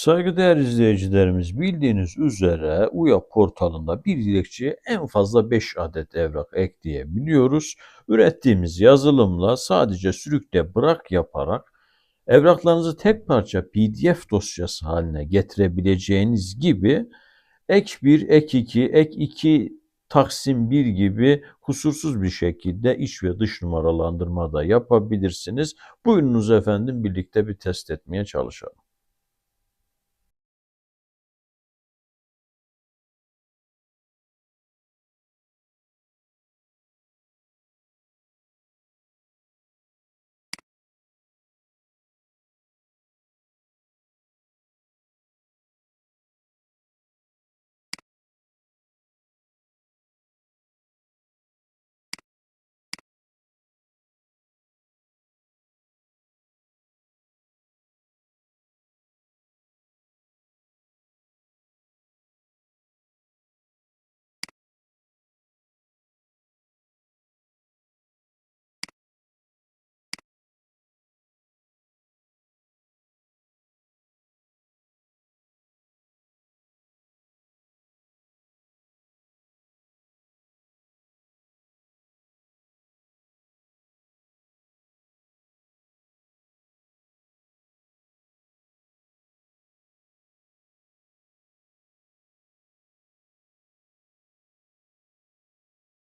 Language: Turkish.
Saygıdeğer izleyicilerimiz bildiğiniz üzere UYA portalında bir dilekçeye en fazla 5 adet evrak ekleyebiliyoruz. Ürettiğimiz yazılımla sadece sürükle bırak yaparak evraklarınızı tek parça PDF dosyası haline getirebileceğiniz gibi ek 1, ek 2, ek 2 Taksim 1 gibi kusursuz bir şekilde iç ve dış numaralandırma da yapabilirsiniz. Buyurunuz efendim birlikte bir test etmeye çalışalım.